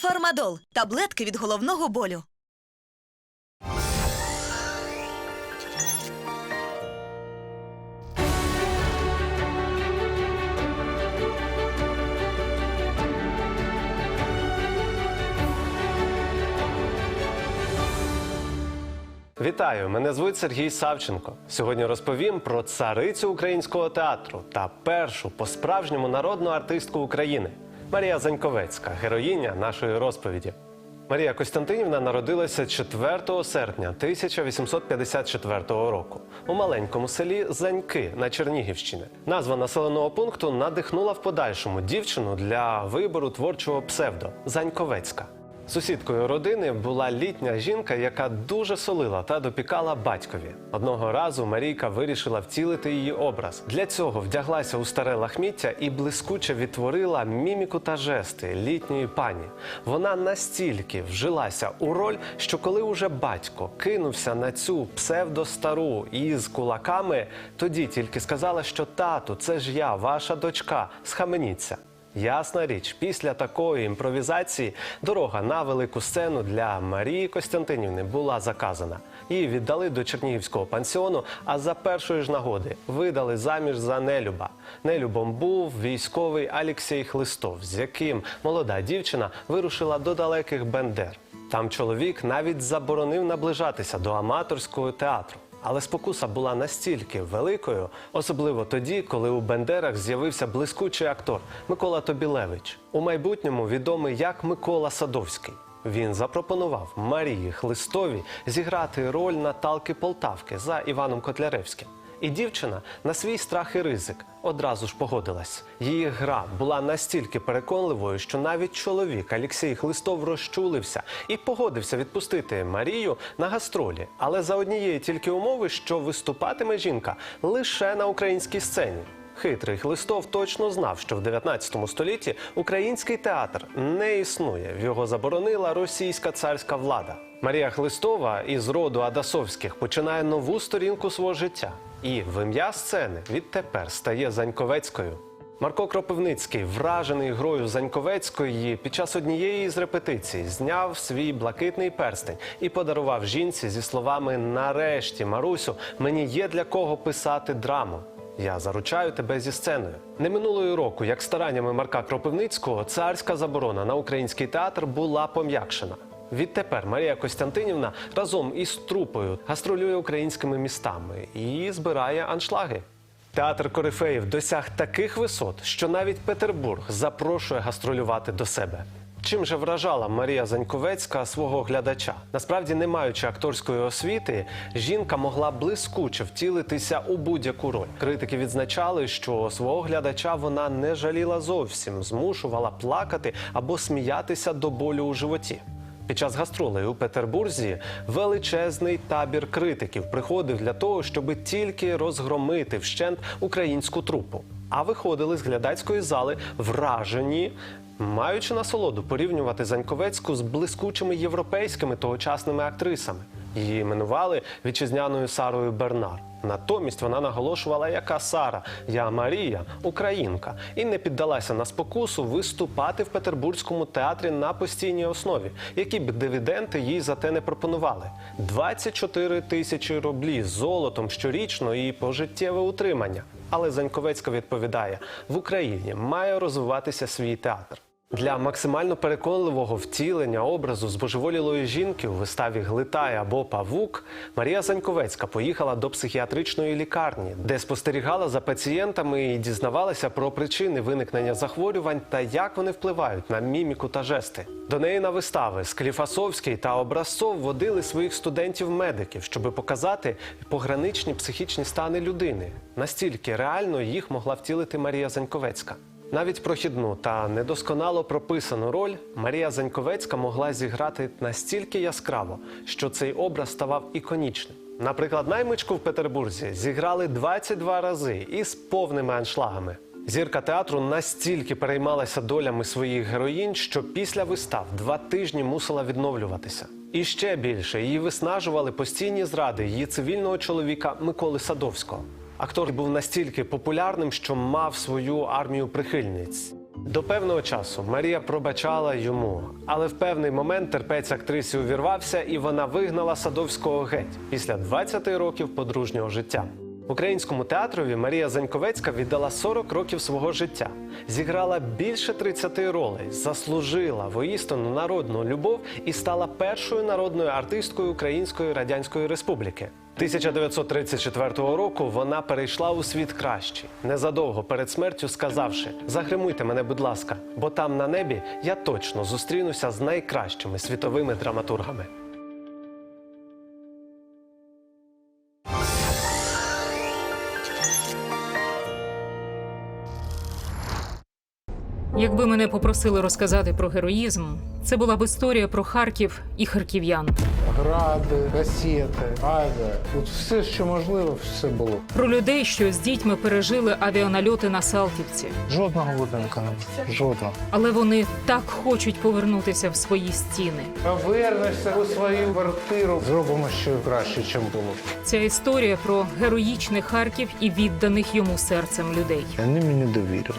Фармадол таблетки від головного болю. Вітаю! Мене звуть Сергій Савченко. Сьогодні розповім про царицю українського театру та першу по-справжньому народну артистку України Марія Заньковецька, героїня нашої розповіді. Марія Костянтинівна народилася 4 серпня 1854 року у маленькому селі Заньки на Чернігівщині. Назва населеного пункту надихнула в подальшому дівчину для вибору творчого псевдо Заньковецька. Сусідкою родини була літня жінка, яка дуже солила та допікала батькові. Одного разу Марійка вирішила втілити її образ. Для цього вдяглася у старе лахміття і блискуче відтворила міміку та жести літньої пані. Вона настільки вжилася у роль, що коли уже батько кинувся на цю псевдостару із кулаками, тоді тільки сказала, що тату, це ж я, ваша дочка, схаменіться. Ясна річ, після такої імпровізації дорога на велику сцену для Марії Костянтинівни була заказана. Її віддали до Чернігівського пансіону, а за першої ж нагоди видали заміж за Нелюба. Нелюбом був військовий Алексій Хлистов, з яким молода дівчина вирушила до далеких Бендер. Там чоловік навіть заборонив наближатися до аматорського театру. Але спокуса була настільки великою, особливо тоді, коли у Бендерах з'явився блискучий актор Микола Тобілевич, у майбутньому відомий як Микола Садовський. Він запропонував Марії Хлистові зіграти роль Наталки Полтавки за Іваном Котляревським. І дівчина на свій страх і ризик одразу ж погодилась. Її гра була настільки переконливою, що навіть чоловік Олексій Хлистов розчулився і погодився відпустити Марію на гастролі, але за однієї тільки умови, що виступатиме жінка лише на українській сцені. Хитрий Хлистов точно знав, що в 19 столітті український театр не існує. Його заборонила російська царська влада. Марія Хлистова із роду Адасовських починає нову сторінку свого життя. І в ім'я сцени відтепер стає Заньковецькою. Марко Кропивницький, вражений грою Заньковецької, під час однієї з репетицій зняв свій блакитний перстень і подарував жінці зі словами Нарешті, Марусю, мені є для кого писати драму. Я заручаю тебе зі сценою. Не минулої року, як стараннями Марка Кропивницького, царська заборона на український театр була пом'якшена. Відтепер Марія Костянтинівна разом із трупою гастролює українськими містами і збирає аншлаги. Театр Корифеїв досяг таких висот, що навіть Петербург запрошує гастролювати до себе. Чим же вражала Марія Заньковецька свого глядача? Насправді, не маючи акторської освіти, жінка могла блискуче втілитися у будь-яку роль. Критики відзначали, що свого глядача вона не жаліла зовсім, змушувала плакати або сміятися до болю у животі. Під час гастролей у Петербурзі величезний табір критиків приходив для того, щоб тільки розгромити вщент українську трупу. А виходили з глядацької зали вражені, маючи насолоду порівнювати Заньковецьку з блискучими європейськими тогочасними актрисами. Її іменували вітчизняною Сарою Бернар. Натомість вона наголошувала, яка Сара, я Марія, українка, і не піддалася на спокусу виступати в Петербурзькому театрі на постійній основі, які б дивіденти їй за те не пропонували. 24 тисячі рублів з золотом щорічно і пожиттєве утримання. Але Заньковецька відповідає: в Україні має розвиватися свій театр. Для максимально переконливого втілення образу збожеволілої жінки у виставі Глитай або Павук Марія Заньковецька поїхала до психіатричної лікарні, де спостерігала за пацієнтами і дізнавалася про причини виникнення захворювань та як вони впливають на міміку та жести. До неї на вистави Скліфасовський та Образцов водили своїх студентів-медиків, щоб показати пограничні психічні стани людини. Настільки реально їх могла втілити Марія Заньковецька. Навіть прохідну та недосконало прописану роль Марія Заньковецька могла зіграти настільки яскраво, що цей образ ставав іконічним. Наприклад, наймичку в Петербурзі зіграли 22 рази із повними аншлагами. Зірка театру настільки переймалася долями своїх героїнь, що після вистав два тижні мусила відновлюватися. І ще більше її виснажували постійні зради її цивільного чоловіка Миколи Садовського. Актор був настільки популярним, що мав свою армію прихильниць. До певного часу Марія пробачала йому, але в певний момент терпець актрисі увірвався, і вона вигнала Садовського геть після 20 років подружнього життя. Українському театрові Марія Заньковецька віддала 40 років свого життя, зіграла більше 30 ролей, заслужила воістину народну любов і стала першою народною артисткою Української Радянської Республіки. 1934 року вона перейшла у світ кращий, незадовго перед смертю сказавши: Загримуйте мене, будь ласка, бо там на небі я точно зустрінуся з найкращими світовими драматургами. Якби мене попросили розказати про героїзм, це була б історія про Харків і харків'ян, гради, касети, авіа. От все, що можливо, все було. про людей, що з дітьми пережили авіанальоти на Салтівці. Жодного будинку не було. Жодного. Але вони так хочуть повернутися в свої стіни. Повернешся у свою квартиру. Зробимо ще краще, ніж було. Ця історія про героїчний Харків і відданих йому серцем людей. Вони мені довірили.